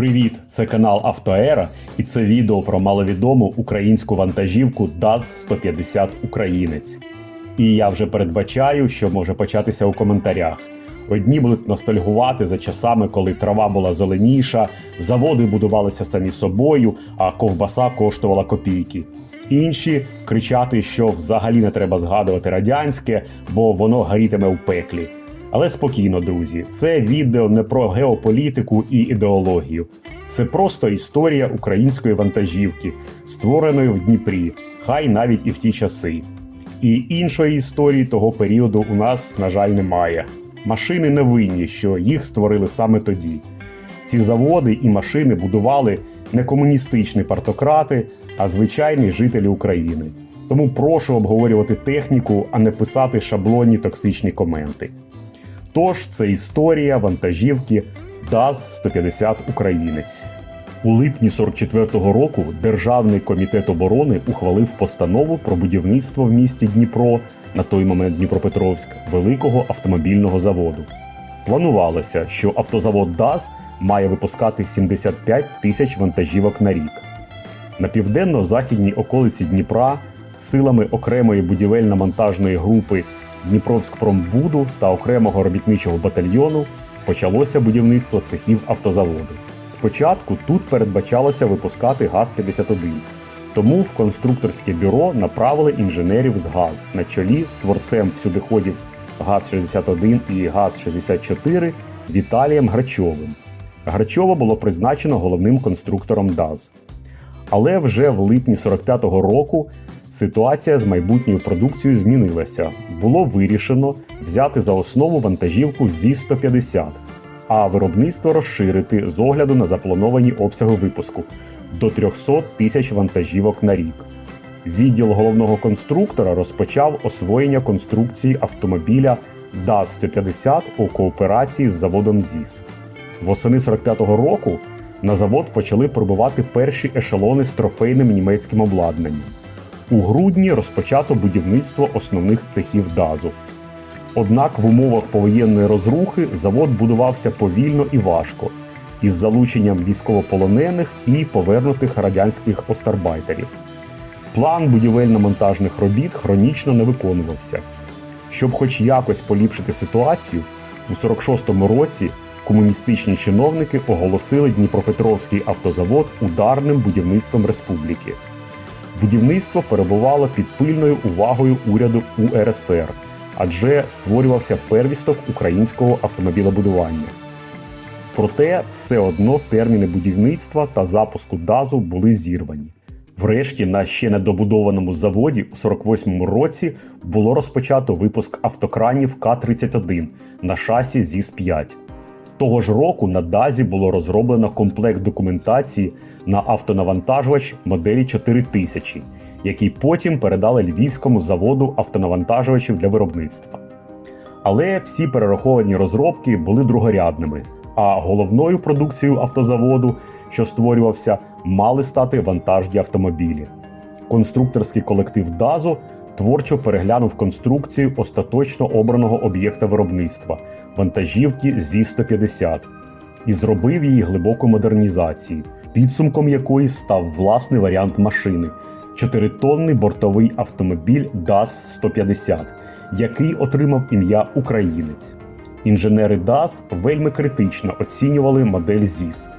Привіт! Це канал Автоера, і це відео про маловідому українську вантажівку ДАЗ-150 Українець. І я вже передбачаю, що може початися у коментарях. Одні будуть ностальгувати за часами, коли трава була зеленіша, заводи будувалися самі собою, а ковбаса коштувала копійки. Інші кричати, що взагалі не треба згадувати радянське, бо воно горітиме у пеклі. Але спокійно, друзі, це відео не про геополітику і ідеологію. Це просто історія української вантажівки, створеної в Дніпрі, хай навіть і в ті часи. І іншої історії того періоду у нас, на жаль, немає. Машини не винні, що їх створили саме тоді. Ці заводи і машини будували не комуністичні партократи, а звичайні жителі України. Тому прошу обговорювати техніку, а не писати шаблонні токсичні коменти. Тож це історія вантажівки ДАЗ-150 Українець. У липні 44-го року Державний комітет оборони ухвалив постанову про будівництво в місті Дніпро, на той момент Дніпропетровськ, великого автомобільного заводу. Планувалося, що автозавод ДАЗ має випускати 75 тисяч вантажівок на рік. На південно-західній околиці Дніпра силами окремої будівельно-монтажної групи Дніпровськпромбуду та окремого робітничого батальйону почалося будівництво цехів автозаводу. Спочатку тут передбачалося випускати ГАЗ-51, тому в конструкторське бюро направили інженерів з ГАЗ на чолі з творцем всюдиходів ГАЗ-61 і ГАЗ-64 Віталієм Грачовим. Грачова було призначено головним конструктором ДАЗ. Але вже в липні 45-го року ситуація з майбутньою продукцією змінилася. Було вирішено взяти за основу вантажівку ЗІ-150, а виробництво розширити з огляду на заплановані обсяги випуску до 300 тисяч вантажівок на рік. Відділ головного конструктора розпочав освоєння конструкції автомобіля ДАЗ-150 у кооперації з заводом ЗІС. Восени 45-го року на завод почали прибувати перші ешелони з трофейним німецьким обладнанням. У грудні розпочато будівництво основних цехів ДАЗу. Однак в умовах повоєнної розрухи завод будувався повільно і важко, із залученням військовополонених і повернутих радянських остарбайтерів. План будівельно-монтажних робіт хронічно не виконувався. Щоб хоч якось поліпшити ситуацію, у 46-му році комуністичні чиновники оголосили Дніпропетровський автозавод ударним будівництвом республіки. Будівництво перебувало під пильною увагою уряду УРСР, адже створювався первісток українського автомобілебудування. Проте все одно терміни будівництва та запуску ДАЗу були зірвані. Врешті на ще недобудованому заводі у 48-му році було розпочато випуск автокранів К-31 на шасі ЗІС-5. Того ж року на ДАЗі було розроблено комплект документації на автонавантажувач моделі 4000, який потім передали Львівському заводу автонавантажувачів для виробництва. Але всі перераховані розробки були другорядними, а головною продукцією автозаводу, що створювався, мали стати вантажні автомобілі. Конструкторський колектив ДАЗу творчо переглянув конструкцію остаточно обраного об'єкта виробництва вантажівки ЗІ-150 і зробив її глибоку модернізацію, підсумком якої став власний варіант машини чотиритонний бортовий автомобіль ДАЗ-150, який отримав ім'я Українець. Інженери ДАЗ вельми критично оцінювали модель ЗІС.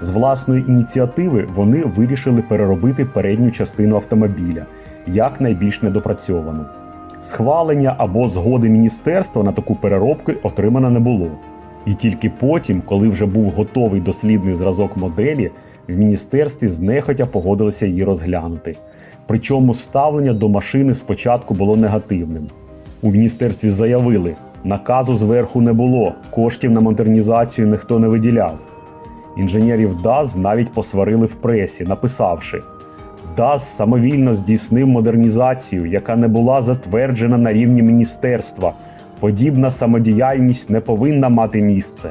З власної ініціативи вони вирішили переробити передню частину автомобіля як найбільш недопрацьовану. Схвалення або згоди міністерства на таку переробку отримано не було. І тільки потім, коли вже був готовий дослідний зразок моделі, в міністерстві знехотя погодилися її розглянути. Причому ставлення до машини спочатку було негативним. У міністерстві заявили, наказу зверху не було, коштів на модернізацію ніхто не виділяв. Інженерів ДАЗ навіть посварили в пресі, написавши: ДАЗ самовільно здійснив модернізацію, яка не була затверджена на рівні міністерства. Подібна самодіяльність не повинна мати місце.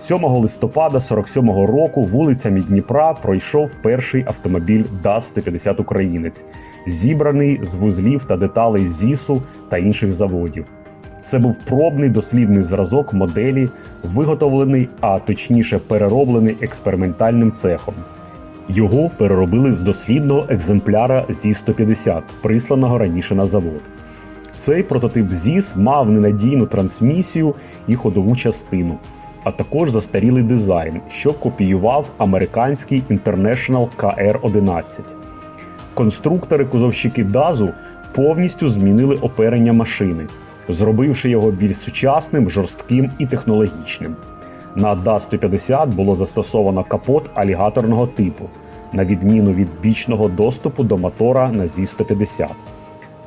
7 листопада 47-го року вулицями Дніпра пройшов перший автомобіль ДАЗ-150 Українець, зібраний з вузлів та деталей ЗІСу та інших заводів. Це був пробний дослідний зразок моделі, виготовлений, а точніше перероблений експериментальним цехом. Його переробили з дослідного екземпляра ЗІС-150, присланого раніше на завод. Цей прототип ЗІС мав ненадійну трансмісію і ходову частину, а також застарілий дизайн, що копіював американський International KR-11. Конструктори кузовщики ДАЗу повністю змінили оперення машини, зробивши його більш сучасним, жорстким і технологічним. На ДАЗ-150 було застосовано капот алігаторного типу, на відміну від бічного доступу до мотора на ЗІ-150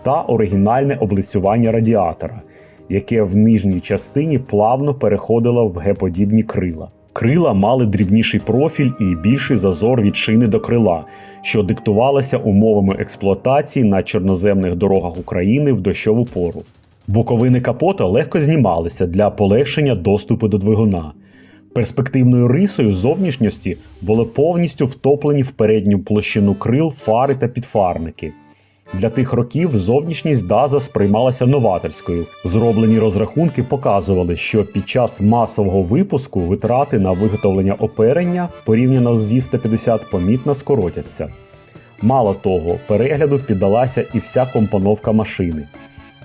та оригінальне облицювання радіатора, яке в нижній частині плавно переходило в геподібні крила. Крила мали дрібніший профіль і більший зазор від шини до крила, що диктувалося умовами експлуатації на чорноземних дорогах України в дощову пору. Боковини капота легко знімалися для полегшення доступу до двигуна. Перспективною рисою зовнішньості були повністю втоплені в передню площину крил фари та підфарники. Для тих років зовнішність Даза сприймалася новаторською. Зроблені розрахунки показували, що під час масового випуску витрати на виготовлення оперення порівняно з зі-150 помітно скоротяться. Мало того, перегляду піддалася і вся компоновка машини.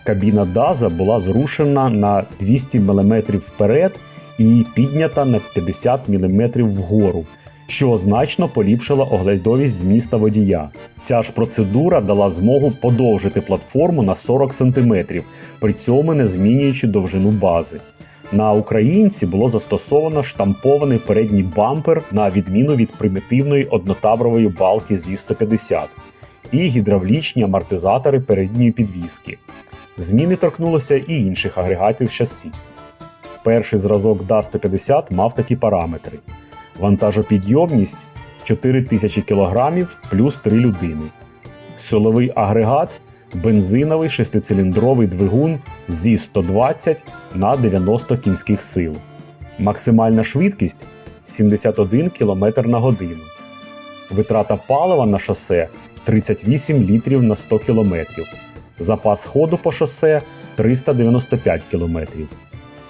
Кабіна Даза була зрушена на 200 мм вперед і піднята на 50 мм вгору, що значно поліпшило оглядовість міста водія. Ця ж процедура дала змогу подовжити платформу на 40 см, при цьому не змінюючи довжину бази. На українці було застосовано штампований передній бампер на відміну від примітивної однотаврової балки зі 150 і гідравлічні амортизатори передньої підвіски. Зміни торкнулося і інших агрегатів шасі. Перший зразок DA-150 мав такі параметри: вантажопідйомність 4000 кг плюс 3 людини, силовий агрегат, бензиновий шестициліндровий двигун зі 120 на 90 кінських сил, максимальна швидкість 71 км на годину, витрата палива на шосе 38 літрів на 100 км, запас ходу по шосе 395 км.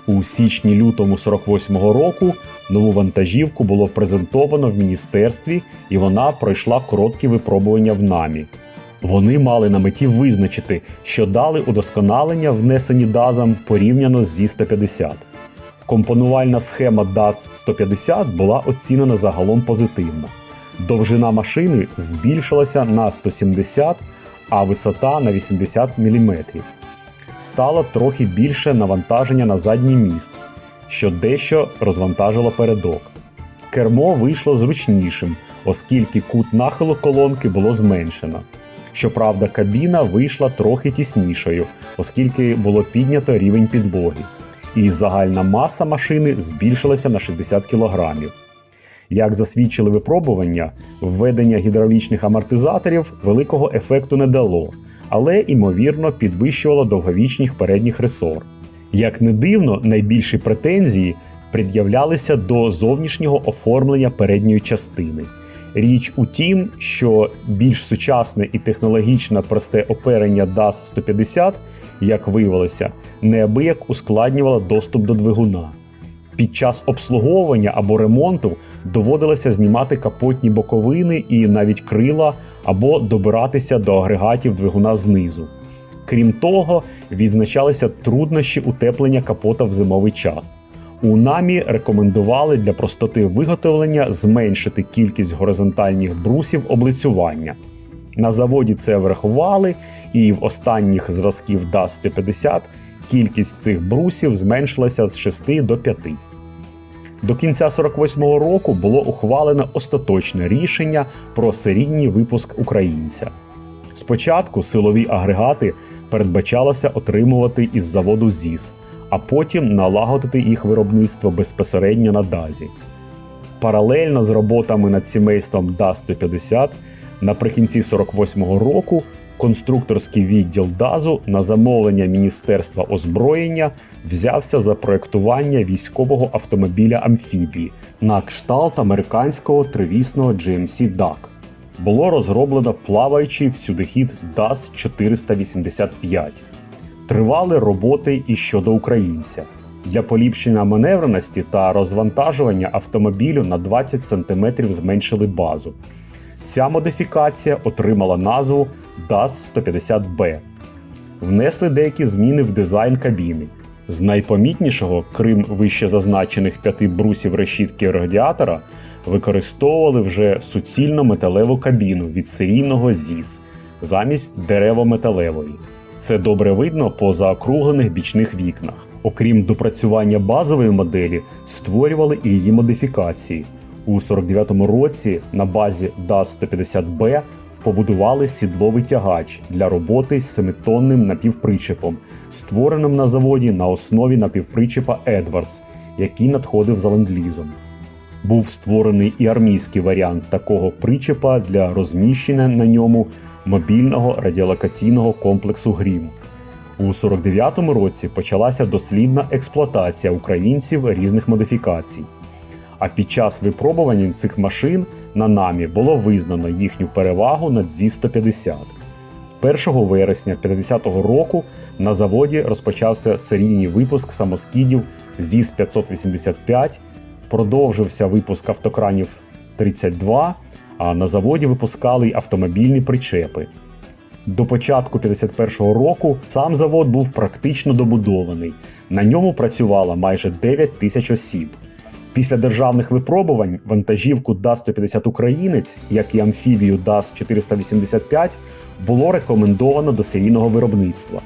У січні-лютому 48-го року нову вантажівку було презентовано в міністерстві, і вона пройшла короткі випробування в намі. Вони мали на меті визначити, що дали удосконалення, внесені ДАЗом порівняно ЗІ-150. Компонувальна схема ДАЗ-150 була оцінена загалом позитивно. Довжина машини збільшилася на 170, а висота на 80 мм стало трохи більше навантаження на задній міст, що дещо розвантажило передок. Кермо вийшло зручнішим, оскільки кут нахилу колонки було зменшено. Щоправда, кабіна вийшла трохи тіснішою, оскільки було піднято рівень підлоги, і загальна маса машини збільшилася на 60 кг. Як засвідчили випробування, введення гідравлічних амортизаторів великого ефекту не дало, але ймовірно підвищувало довговічність передніх ресор. Як не дивно, найбільші претензії пред'являлися до зовнішнього оформлення передньої частини. Річ у тім, що більш сучасне і технологічно просте оперення DAS 150, як виявилося, неабияк ускладнювало доступ до двигуна. Під час обслуговування або ремонту доводилося знімати капотні боковини і навіть крила або добиратися до агрегатів двигуна знизу. Крім того, відзначалися труднощі утеплення капота в зимовий час. У намі рекомендували для простоти виготовлення зменшити кількість горизонтальних брусів облицювання. На заводі це врахували, і в останніх зразків DAS 150 кількість цих брусів зменшилася з 6 до 5. До кінця 48-го року було ухвалено остаточне рішення про серійний випуск українця. Спочатку силові агрегати передбачалося отримувати із заводу ЗІС, а потім налагодити їх виробництво безпосередньо на Дазі. Паралельно з роботами над сімейством ДАЗ-150 наприкінці 48-го року конструкторський відділ ДАЗу на замовлення Міністерства озброєння взявся за проектування військового автомобіля амфібії на кшталт американського тривісного GMC DAC. Було розроблено плаваючий всюдихід DAZ 485. Тривали роботи і щодо українця для поліпшення маневреності та розвантажування автомобілю на 20 см зменшили базу. Ця модифікація отримала назву DAS 150B. Внесли деякі зміни в дизайн кабіни. З найпомітнішого, крім вище зазначених п'яти брусів решітки радіатора, використовували вже суцільно металеву кабіну від серійного ЗІС замість дерево-металевої. Це добре видно по заокруглених бічних вікнах. Окрім допрацювання базової моделі, створювали і її модифікації. У 49-му році на базі DAS 150B побудували сідловий тягач для роботи з 7-тонним напівпричепом, створеним на заводі на основі напівпричепа Edwards, який надходив за ленд-лізом. Був створений і армійський варіант такого причепа для розміщення на ньому мобільного радіолокаційного комплексу Грім. У 49-му році почалася дослідна експлуатація українців різних модифікацій. А під час випробувань цих машин на намі було визнано їхню перевагу над ЗІ-150. 1 вересня 50-го року на заводі розпочався серійний випуск самоскідів ЗІС-585, продовжився випуск автокранів 32, а на заводі випускали й автомобільні причепи. До початку 51-го року сам завод був практично добудований. На ньому працювало майже 9 тисяч осіб. Після державних випробувань вантажівку ДАЗ-150 Українець, як і амфібію ДАЗ-485, було рекомендовано до серійного виробництва.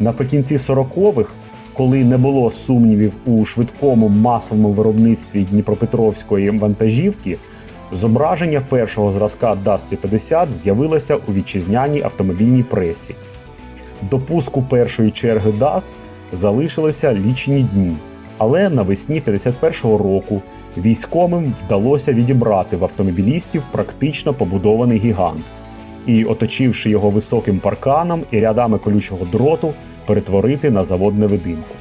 Наприкінці 40-х, коли не було сумнівів у швидкому масовому виробництві Дніпропетровської вантажівки, зображення першого зразка ДАЗ-150 з'явилося у вітчизняній автомобільній пресі. До пуску першої черги ДАЗ залишилися лічені дні. Але навесні 51-го року військовим вдалося відібрати в автомобілістів практично побудований гігант і, оточивши його високим парканом і рядами колючого дроту, перетворити на завод невидимку.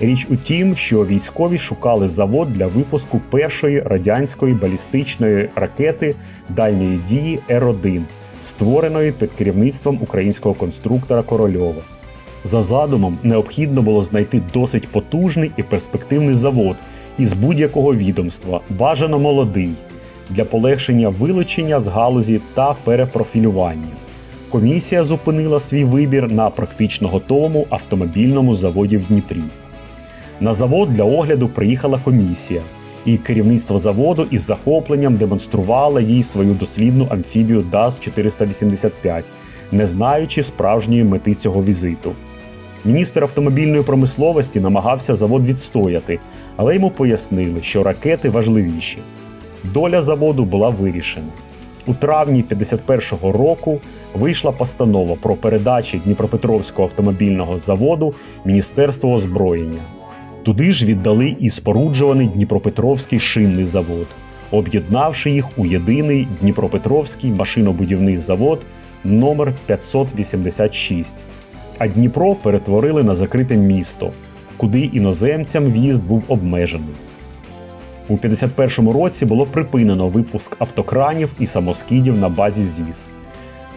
Річ у тім, що військові шукали завод для випуску першої радянської балістичної ракети дальньої дії Р-1, створеної під керівництвом українського конструктора Корольова. За задумом необхідно було знайти досить потужний і перспективний завод із будь-якого відомства, бажано молодий, для полегшення вилучення з галузі та перепрофілювання. Комісія зупинила свій вибір на практично готовому автомобільному заводі в Дніпрі. На завод для огляду приїхала комісія, і керівництво заводу із захопленням демонструвало їй свою дослідну амфібію ДАЗ-485, не знаючи справжньої мети цього візиту. Міністр автомобільної промисловості намагався завод відстояти, але йому пояснили, що ракети важливіші. Доля заводу була вирішена. У травні 51-го року вийшла постанова про передачу Дніпропетровського автомобільного заводу Міністерству озброєння. Туди ж віддали і споруджуваний Дніпропетровський шинний завод, об'єднавши їх у єдиний Дніпропетровський машинобудівний завод номер 586 а Дніпро перетворили на закрите місто, куди іноземцям в'їзд був обмежений. У 51-му році було припинено випуск автокранів і самоскідів на базі ЗІС.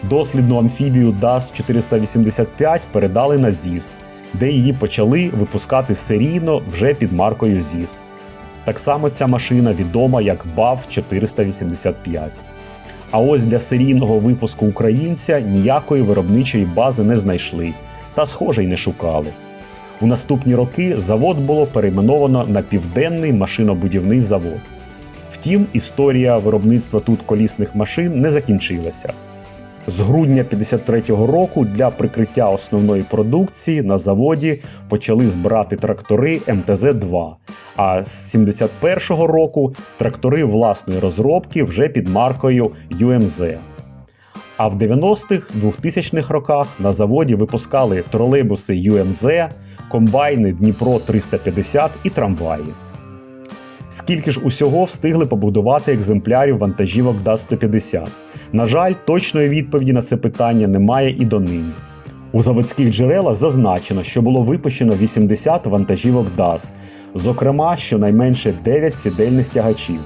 Дослідну амфібію ДАЗ-485 передали на ЗІС, де її почали випускати серійно вже під маркою ЗІС. Так само ця машина відома як БАВ-485. А ось для серійного випуску українця ніякої виробничої бази не знайшли та, схоже, й не шукали. У наступні роки завод було перейменовано на Південний машинобудівний завод. Втім, історія виробництва тут колісних машин не закінчилася. З грудня 53-го року для прикриття основної продукції на заводі почали збирати трактори МТЗ-2, а з 71-го року трактори власної розробки вже під маркою ЮМЗ. А в 90-х 2000-х роках на заводі випускали тролейбуси ЮМЗ, комбайни Дніпро 350 і трамваї. Скільки ж усього встигли побудувати екземплярів вантажівок ДАЗ-150? На жаль, точної відповіді на це питання немає і донині. У заводських джерелах зазначено, що було випущено 80 вантажівок ДАЗ, зокрема щонайменше 9 сідельних тягачів.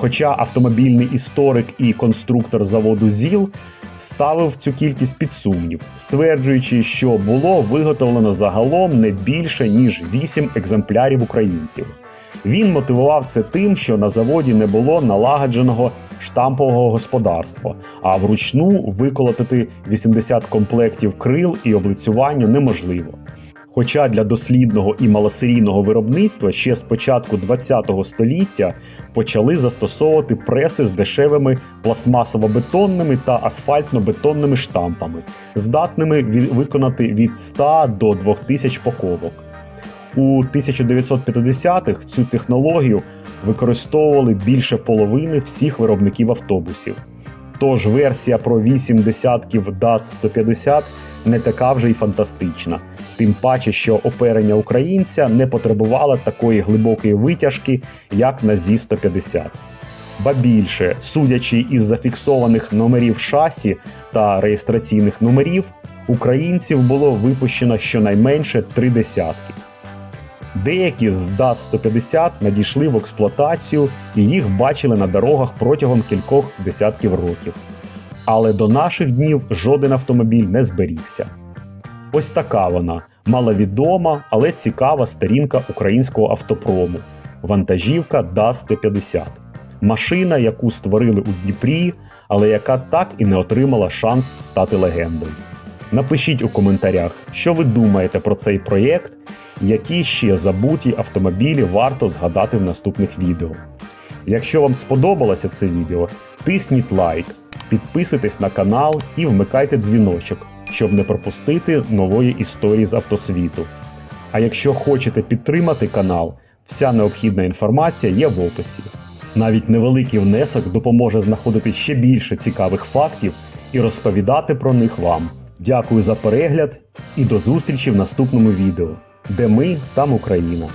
Хоча автомобільний історик і конструктор заводу ЗІЛ ставив цю кількість під сумнів, стверджуючи, що було виготовлено загалом не більше ніж 8 екземплярів українців. Він мотивував це тим, що на заводі не було налагодженого штампового господарства, а вручну виколотити 80 комплектів крил і облицювання неможливо. Хоча для дослідного і малосерійного виробництва ще з початку ХХ століття почали застосовувати преси з дешевими пластмасово-бетонними та асфальтно-бетонними штампами, здатними виконати від 100 до 2000 поковок. У 1950-х цю технологію використовували більше половини всіх виробників автобусів. Тож версія про 8 десятків DAS-150 не така вже й фантастична, тим паче, що оперення українця не потребувало такої глибокої витяжки, як на ЗІ-150. Ба більше, судячи із зафіксованих номерів шасі та реєстраційних номерів, українців було випущено щонайменше три десятки. Деякі з ДАЗ-150 надійшли в експлуатацію і їх бачили на дорогах протягом кількох десятків років. Але до наших днів жоден автомобіль не зберігся. Ось така вона маловідома, але цікава сторінка українського автопрому. Вантажівка ДАЗ-150. Машина, яку створили у Дніпрі, але яка так і не отримала шанс стати легендою. Напишіть у коментарях, що ви думаєте про цей проєкт, які ще забуті автомобілі варто згадати в наступних відео. Якщо вам сподобалося це відео, тисніть лайк, підписуйтесь на канал і вмикайте дзвіночок, щоб не пропустити нової історії з автосвіту. А якщо хочете підтримати канал, вся необхідна інформація є в описі. Навіть невеликий внесок допоможе знаходити ще більше цікавих фактів і розповідати про них вам. Дякую за перегляд і до зустрічі в наступному відео, де ми, там Україна.